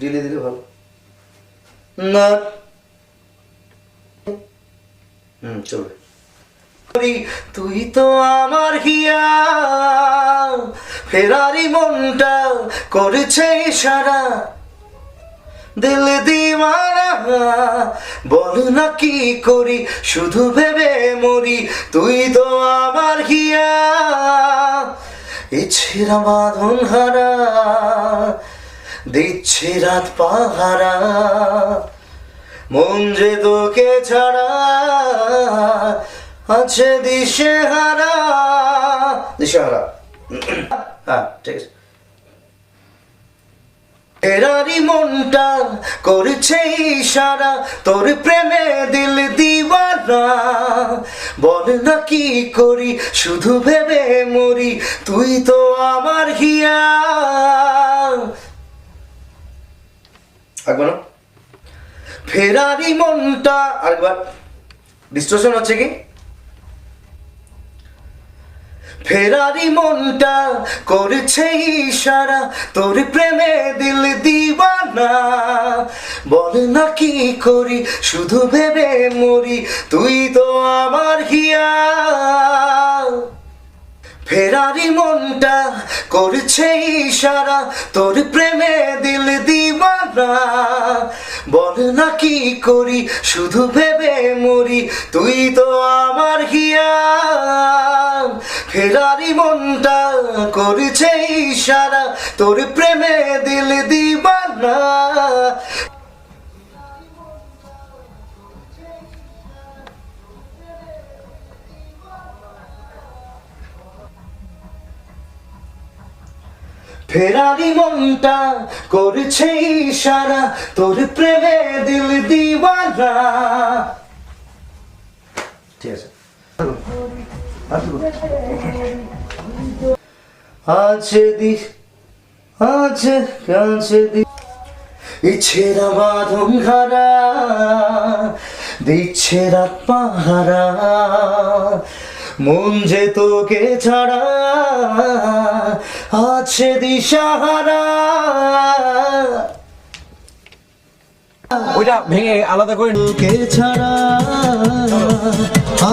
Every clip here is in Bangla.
দিলে দিলে ভালো। না। হুম চলবে তুই তো আমার হিয়া ফেরারি মনটা করেছে ইশারা। দিল দিওয়ানা, বল না কি করি, শুধু ভেবে মরি, তুই তো আমার হিয়া ইচ্ছেরা বাঁধন হারা, দিচ্ছে রাত পাহারা, মন যে তোকে ছাড়া আছে দিশে হারা দিশে হারা হ্যাঁ ঠিক আছে। এরারি মনটা করছে ইশারা, তোর প্রেমে দিল দিওয়ানা। বল না কি করি, শুধু ভেবে মরি, তুই তো আমার হিয়া একবার ফেরারি মনটা, আরেকবার। ডিস্ট্রেশন হচ্ছে কি? ফেরারি মনটা করেছে ইশারা, তোর প্রেমে দিল দিবানা বল না কি করি, শুধু ভেবে মরি, তুই তো আমার হিয়া। ফেরারি মনটা করছে ইশারা, তোর প্রেমে দিল দিবানা। বল না কি করি, শুধু ভেবে মরি, তুই তো আমার হিয়া ফেরারি মনটা করছে ইশারা, তোর প্রেমে দিল দিওয়ানা ফেরারি মনটা করছে ইশারা, তোর প্রেমে দিল দিওয়ানা। ঠিক আছে। দি আছে কাছে দি ইচ্ছেরা বাঁধন হারা দিচ্ছে রাত পাহারা মন যে তোকে ছাড়া আছে দিশাহারা। ওইটা ভেঙে আলাদা করে তোকে ছাড়া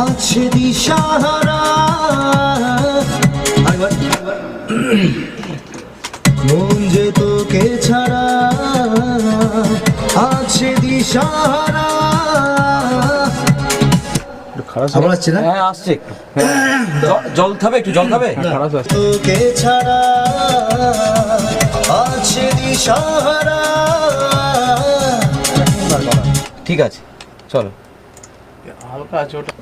আছে দিশাহারা। মন যে তোকে ছাড়া আছে দিশাহারা। আবার আসছে না? হ্যাঁ আসছে একটু। হ্যাঁ। জল খাবে একটু জল খাবে? খারাপ আসছে তোকে ছাড়া আছে দিশাহারা। ঠিক আছে চলো। হালকা আছে ওটা।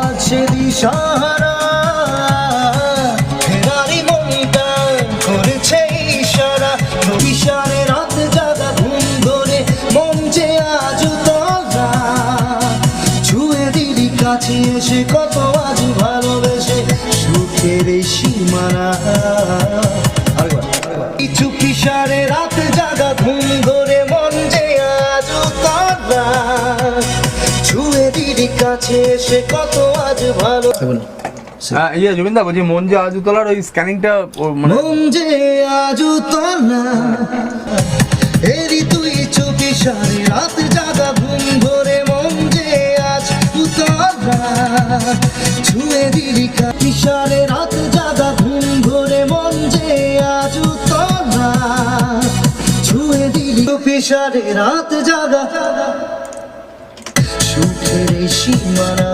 আছে দিশাহারা। কাছে এসে কত আজ ভালোবেসে সুখের সীমানা। কিছু কিশারে রাত জাগা ঘুম ধরে মন যে আজ ছুঁয়ে দিলি কাছে এসে কত আজ ভালো হ্যাঁ ইয়ে জমিনদা বলছি মন যে আজু তোলার ওই স্ক্যানিংটা মানে মন যে আজ তোলা এরি তুই সারে রাত জাগা ঘুম তোলা ছুঁয়ে দিলি কাটি রাত জাগা ঘুম ধরে মন যে আজ তোলা ছুঁয়ে দিলি পেশারে রাত জাগা সুখের সীমানা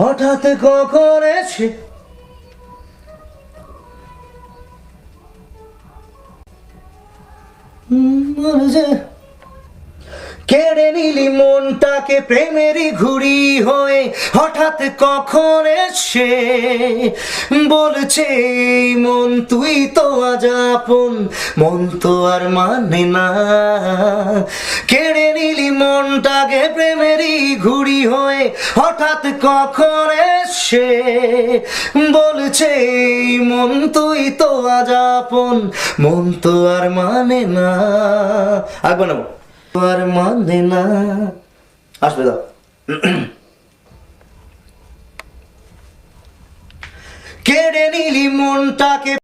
হঠাৎ কখন এসে কেড়ে নিলি প্রেমেরই ঘুড়ি হয়ে, হঠাৎ কখন এসে বলছে মন তুই তো আজ আপন, মন তো আর মানে না। কেড়ে নিলি মনটাকে প্রেমেরই ঘুড়ি হয়ে, হঠাৎ কখন এসে বলছে মন তুই তো আজ আপন। মন তো আর মানে না। আগে না আর মানে না। আসবে, দাও। কেড়ে নিলি মনটাকে।